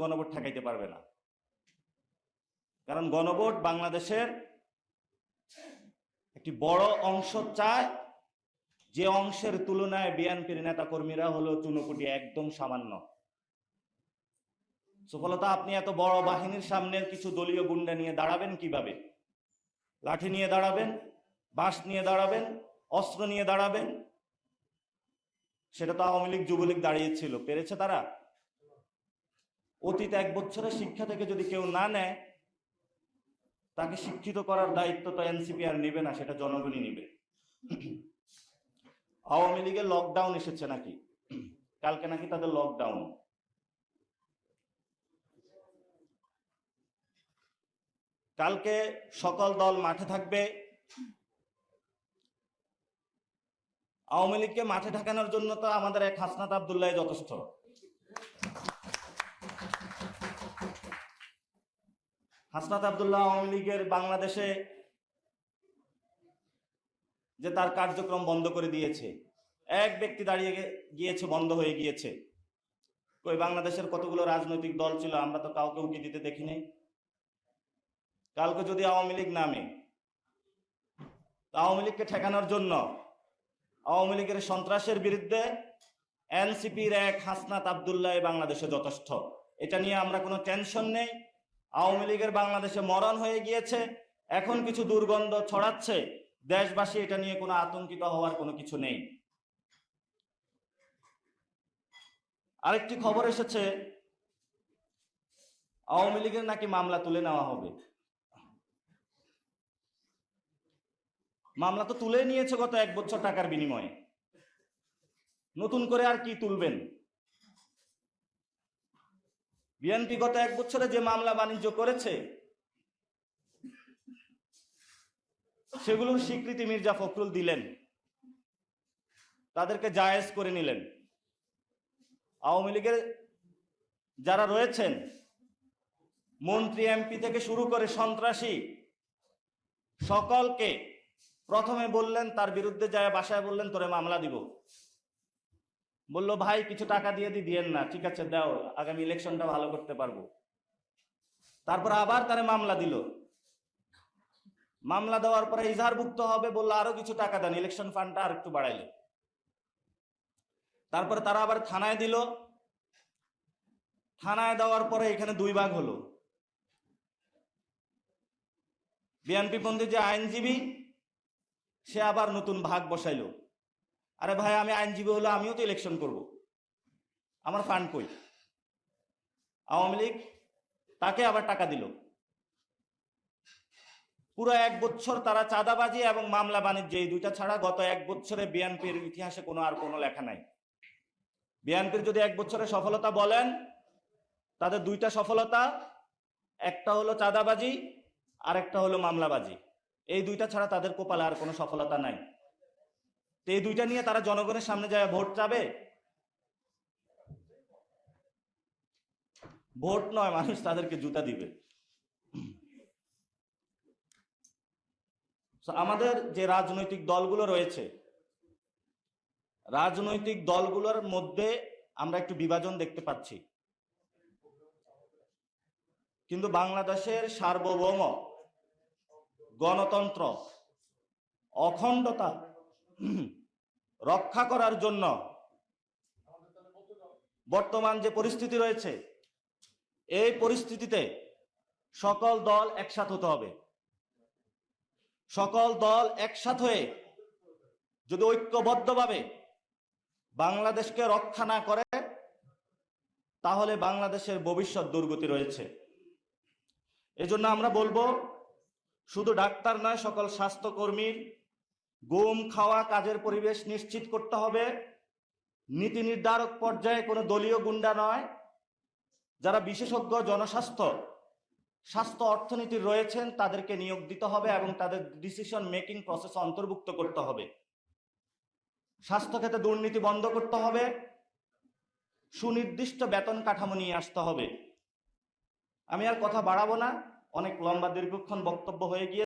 গণভোট ঠেকাইতে পারবে না। কারণ গণভোট বাংলাদেশের একটি বড় অংশ চায়। যে অংশের তুলনায় বিএনপির নেতা কর্মীরা হলো চুনোপুটি একদম সামান্য। সুফলতা আপনি এত বড় বাহিনীর সামনে কিছু দলীয় গুন্ডা নিয়ে দাঁড়াবেন কীভাবে? লাঠি নিয়ে দাঁড়াবেন? বাঁশ নিয়ে দাঁড়াবেন? অস্ত্র নিয়ে দাঁড়াবেন? সেটা তো আওয়ামী লীগ, যুবলীগ দাঁড়িয়েছিল পেরেছে তারা? অতীত এক বছরের শিক্ষা থেকে যদি কেউ না নেয়, তাকে শিক্ষিত করার দায়িত্ব তো এনসিপি আর নেবে না, সেটা জনগণই নেবে। আওয়ামী লীগের লকডাউন এসেছে নাকি? কালকে নাকি তাদের লকডাউন কালকে সকল দল মাঠে থাকবে। আওয়ামী লীগকে মাঠে ঠেকানোর জন্য তো আমাদের এক হাসনাত আবদুল্লাহ যথেষ্ট। হাসনাত আবদুল্লাহ আওয়ামী লীগের বাংলাদেশে যে তার কার্যক্রম বন্ধ করে দিয়েছে, এক ব্যক্তি দাঁড়িয়ে গিয়েছে, বন্ধ হয়ে গিয়েছে। ওই বাংলাদেশের কতগুলো রাজনৈতিক দল ছিল, আমরা তো কাউকে উকি দিতে দেখিনি। কালকে যদি আওয়ামী লীগ নামে আওয়ামী লীগকে ঠেকানোর জন্য আওয়ামী লীগের সন্ত্রাসের বিরুদ্ধে এনসিপির এক হাসনাত আবদুল্লাহ বাংলাদেশে যথেষ্ট। এটা নিয়ে আমরা কোনো টেনশন নেই। আওয়ামী লীগের বাংলাদেশে মরণ হয়ে গিয়েছে, এখন কিছু দুর্গন্ধ ছড়াচ্ছে, দেশবাসী এটা নিয়ে কোনো আতঙ্কিত হওয়ার কোনো কিছু নেই। আরেকটি খবর এসেছে, আওয়ামী লীগের নাকি মামলা তুলে নেওয়া হবে। মামলা তো তুলে নিয়েছে গত এক বছর টাকার বিনিময়ে। নতুন করে আর কি তুলবেন? বিএনপি গত এক বছরে যে মামলা বাণিজ্য করেছে, সেগুলোর স্বীকৃতি মির্জা ফখরুল দিলেন। তাদেরকে জায়েজ করে নিলেন। আওয়ামী লীগের যারা রয়েছেন, মন্ত্রী, এমপি থেকে শুরু করে সন্ত্রাসী, সকলকে প্রথমে বললেন, তার বিরুদ্ধে যায়, বাসায় বললেন, তোরে মামলা দিব। বলল, ভাই, কিছু টাকা দিয়ে দি, দিয়েন না, ঠিক আছে, দাও, আগামী ইলেকশনটা ভালো করতে পারব। তারপর আবার তারে মামলা দিল। মামলা দেওয়ার পরে ইজহারভুক্ত হবে বলল, আরও কিছু টাকা দেন, ইলেকশন ফান্ডটা আর একটু বাড়াইলো। তারপরে তারা আবার থানায় দিল। থানায় দেওয়ার পরে এখানে দুই ভাগ হলো। বিএনপি পন্থী যে আইনজীবী, সে আবার নতুন ভাগ বসাইলো। আরে ভাই, আমি আইনজীবী হলে আমিও তো ইলেকশন করব। আমার ফান্ড কই? আওয়ামী লীগ তাকে আবার টাকা দিল। পুরো এক বছর তারা চাঁদাবাজি এবং মামলা বাণিজ্য, এই দুইটা ছাড়া গত এক বছরে বিএনপির ইতিহাসে কোনো আর কোনো লেখা নাই। বিএনপির যদি এক বছরে সফলতা বলেন, তাদের দুইটা সফলতা, একটা হলো চাঁদাবাজি আর একটা হলো মামলাবাজি। এই দুইটা ছাড়া তাদের কপালে আর কোনো সফলতা নাই। তো এই দুইটা নিয়ে তারা জনগণের সামনে যায়, ভোট চাবে? ভোট নয়, মানুষ তাদেরকে জুতা দিবে। আমাদের যে রাজনৈতিক দলগুলো রয়েছে, রাজনৈতিক দলগুলোর মধ্যে আমরা একটু বিভাজন দেখতে পাচ্ছি। কিন্তু বাংলাদেশের সার্বভৌম গণতন্ত্র, অখণ্ডতা রক্ষা করার জন্য বর্তমান যে পরিস্থিতি রয়েছে, এই পরিস্থিতিতে সকল দল একসাথ হতে হবে। সকল দল একসাথ হয়ে যদি ঐক্যবদ্ধভাবে বাংলাদেশকে রক্ষা না করে, তাহলে বাংলাদেশের ভবিষ্যৎ দুর্গতি রয়েছে। এজন্য আমরা বলব, শুধু ডাক্তার নয়, সকল স্বাস্থ্যকর্মীর গুম খাওয়া কাজের পরিবেশ নিশ্চিত করতে হবে। নীতি নির্ধারক পর্যায়ে কোনো দলীয় গুন্ডা নয়। যারা বিশেষজ্ঞ জনস্বাস্থ্য, স্বাস্থ্য অর্থনীতির রয়েছেন, তাদেরকে নিয়োগ দিতে হবে এবং তাদের ডিসিশন মেকিং প্রসেস অন্তর্ভুক্ত করতে হবে। স্বাস্থ্য ক্ষেত্রে দুর্নীতি বন্ধ করতে হবে। সুনির্দিষ্ট বেতন কাঠামো নিয়ে আসতে হবে। আমি আর কথা বাড়াবো না। অনেক লম্বা দীর্ঘক্ষণ বক্তব্য হয়ে গিয়ে